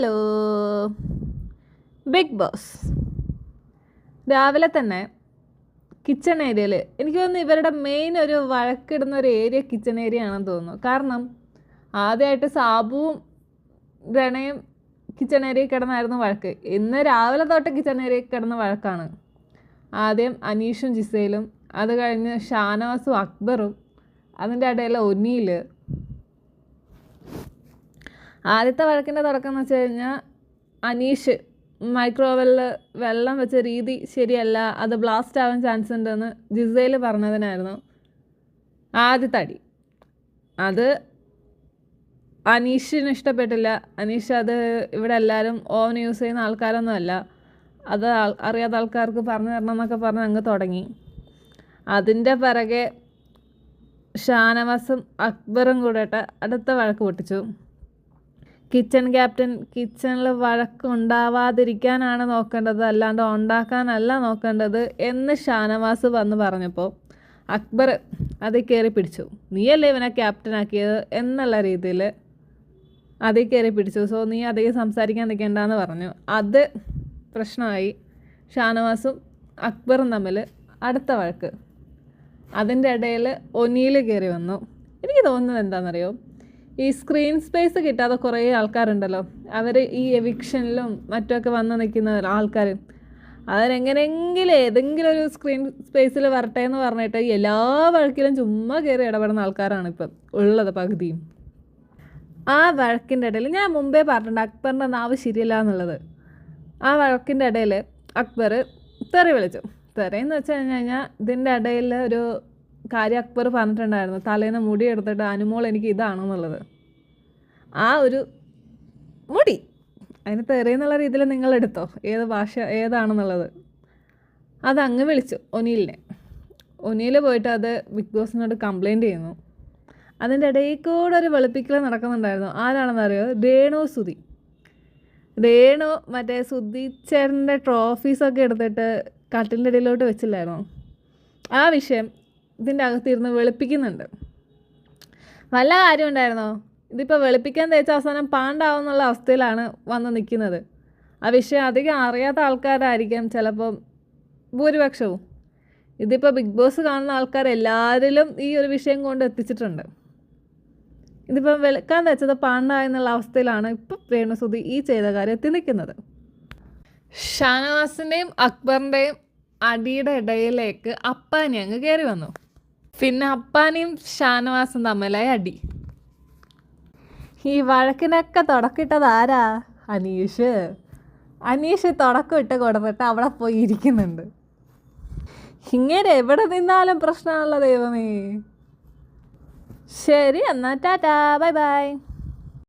Hello. Big boss രാവിലെ തന്നെ kitchen ഏരിയയിൽ എനിക്ക് തോന്നുന്നു ഇവരുടെ മെയിൻ ഒരു വഴക്കിടുന്ന ഒരു ഏരിയ കിച്ചൺ ഏരിയ ആണെന്ന് തോന്നുന്നു. കാരണം ആദ്യമായിട്ട് സാബുവും രണയും കിച്ചൺ ഏരിയയിൽ കിടന്നായിരുന്നു വഴക്ക്. ഇന്ന് രാവിലെ തൊട്ട് കിച്ചൺ ഏരിയയിൽ കിടന്ന വഴക്കാണ്. ആദ്യം അനീഷും ജിസയിലും അത് കഴിഞ്ഞ് ഷാനവാസും അക്ബറും അതിന്റെ ഇടയിൽ ഒനിയിൽ ആദ്യത്തെ വഴക്കിന്റെ തുടക്കം എന്ന് വെച്ച് കഴിഞ്ഞാൽ അനീഷ് മൈക്രോവേവിൽ വെള്ളം വെച്ച രീതി ശരിയല്ല അത് ബ്ലാസ്റ്റ് ആവാൻ ചാൻസ് ഉണ്ടെന്ന് ജിസയിൽ പറഞ്ഞതിനായിരുന്നു ആദ്യത്തെ അടി. അത് അനീഷിന് ഇഷ്ടപ്പെട്ടില്ല. അനീഷ് അത് ഇവിടെ എല്ലാവരും ഓവൻ യൂസ് ചെയ്യുന്ന ആൾക്കാരൊന്നുമല്ല അത് അറിയാത്ത ആൾക്കാർക്ക് പറഞ്ഞു തരണം എന്നൊക്കെ പറഞ്ഞ് അങ്ങ് തുടങ്ങി. അതിന്റെ പിറകെ ഷാനവാസും അക്ബറും കൂടിയിട്ട് അടുത്ത വഴക്ക് പൊട്ടിച്ചു. കിച്ചൺ ക്യാപ്റ്റൻ കിച്ചണിൽ വഴക്കുണ്ടാവാതിരിക്കാനാണ് നോക്കേണ്ടത് അല്ലാണ്ട് ഉണ്ടാക്കാനല്ല നോക്കേണ്ടത് എന്ന് ഷാനവാസ് വന്ന് പറഞ്ഞപ്പോൾ അക്ബർ അതിൽ കയറി പിടിച്ചു. നീയല്ലേ ഇവനെ ക്യാപ്റ്റനാക്കിയത് എന്നുള്ള രീതിയിൽ അതിൽ കയറി പിടിച്ചു. സോ നീ അധികം സംസാരിക്കാൻ നിൽക്കേണ്ടെന്ന് പറഞ്ഞു. അത് പ്രശ്നമായി. ഷാനവാസും അക്ബറും തമ്മിൽ അടുത്ത വഴക്ക്. അതിന്റെ ഇടയിൽ ഒനിയിൽ കയറി വന്നു. എനിക്ക് തോന്നുന്നത് എന്താണെന്നറിയോ? ഈ സ്ക്രീൻ സ്പേസ് കിട്ടാതെ കുറേ ആൾക്കാരുണ്ടല്ലോ. അവർ ഈ എവിക്ഷനിലും മറ്റുമൊക്കെ വന്ന് നിൽക്കുന്ന ആൾക്കാർ അതിനെങ്ങനെയെങ്കിലും ഏതെങ്കിലും ഒരു സ്ക്രീൻ സ്പേസിൽ വരട്ടെ എന്ന് പറഞ്ഞിട്ട് എല്ലാ വഴക്കിലും ചുമ്മാ കയറി ഇടപെടുന്ന ആൾക്കാരാണ് ഇപ്പം ഉള്ളത് പകുതിയും ആ വഴക്കിന്റെ ഇടയിൽ ഞാൻ മുമ്പേ പറഞ്ഞിട്ടുണ്ട് അക്ബറിന്റെ നാവ് ശരിയല്ല എന്നുള്ളത്. ആ വഴക്കിന്റെ ഇടയിൽ അക്ബർ തെറി വിളിച്ചു. തെറിയെന്ന് വെച്ച് കഴിഞ്ഞ് കഴിഞ്ഞാൽ ഇതിന്റെ ഇടയിൽ ഒരു കാര്യം അക്ബർ പറഞ്ഞിട്ടുണ്ടായിരുന്നു. തലേന്ന് മുടി എടുത്തിട്ട് അനുമോൾ എനിക്ക് ഇതാണെന്നുള്ളത്. ആ ഒരു മുടി. അതിന് തെറിയെന്നുള്ള രീതിയിൽ നിങ്ങൾ എടുത്തോ. ഏത് ഭാഷ ഏതാണെന്നുള്ളത്. അതങ്ങ് വിളിച്ചു ഒനിയിലിനെ ഒനിയിൽ പോയിട്ട് അത് ബിഗ് ബോസിനോട് കംപ്ലയിന്റ് ചെയ്യുന്നു. അതിന്റെ ഇടയിൽ കൂടെ ഒരു വെളുപ്പിക്കൽ നടക്കുന്നുണ്ടായിരുന്നു. ആരാണെന്നറിയോ രേണു സുധി. രേണു മറ്റേ സുധീച്ചേട്ടന്റെ ട്രോഫീസൊക്കെ എടുത്തിട്ട് കട്ടിലിന്റെ ഇടയിലോട്ട് വെച്ചില്ലായിരുന്നു? ആ വിഷയം ഇതിന്റെ അകത്തിരുന്ന് വെളുപ്പിക്കുന്നുണ്ട്. വല്ല കാര്യം ഉണ്ടായിരുന്നോ ഇതിപ്പോൾ വെളുപ്പിക്കാൻ തേച്ച അവസാനം പാണ്ടാവും എന്നുള്ള അവസ്ഥയിലാണ് വന്ന് നിൽക്കുന്നത്. ആ വിഷയം അധികം അറിയാത്ത ആൾക്കാരായിരിക്കാം ചിലപ്പം ഭൂരിപക്ഷവും. ഇതിപ്പോൾ ബിഗ് ബോസ് കാണുന്ന ആൾക്കാരെല്ലാവരിലും ഈ ഒരു വിഷയം കൊണ്ട് എത്തിച്ചിട്ടുണ്ട്. ഇതിപ്പം വെളുക്കാൻ തേച്ചത് പാണ്ട എന്നുള്ള അവസ്ഥയിലാണ് ഇപ്പം രേണുസുതി ഈ ചെയ്ത കാര്യം എത്തി നിൽക്കുന്നത്. ഷാനവാസിന്റെയും അക്ബറിന്റെയും അടിയുടെ ഇടയിലേക്ക് അപ്പാനി അങ്ങ് കയറി വന്നു. പിന്നെ അപ്പാനെയും ഷാനവാസും തമ്മിലായി അടി. ഈ വഴക്കിനൊക്കെ തുടക്കിട്ടത് ആരാ? അനീഷ്. അനീഷ് തുടക്കം ഇട്ട് കൊടുത്തിട്ട് അവിടെ പോയി ഇരിക്കുന്നുണ്ട്. ഇങ്ങനെ എവിടെ നിന്നാലും പ്രശ്നമുള്ള ദൈവമേ. ശരി എന്നാ ടാറ്റാ. Bye bye.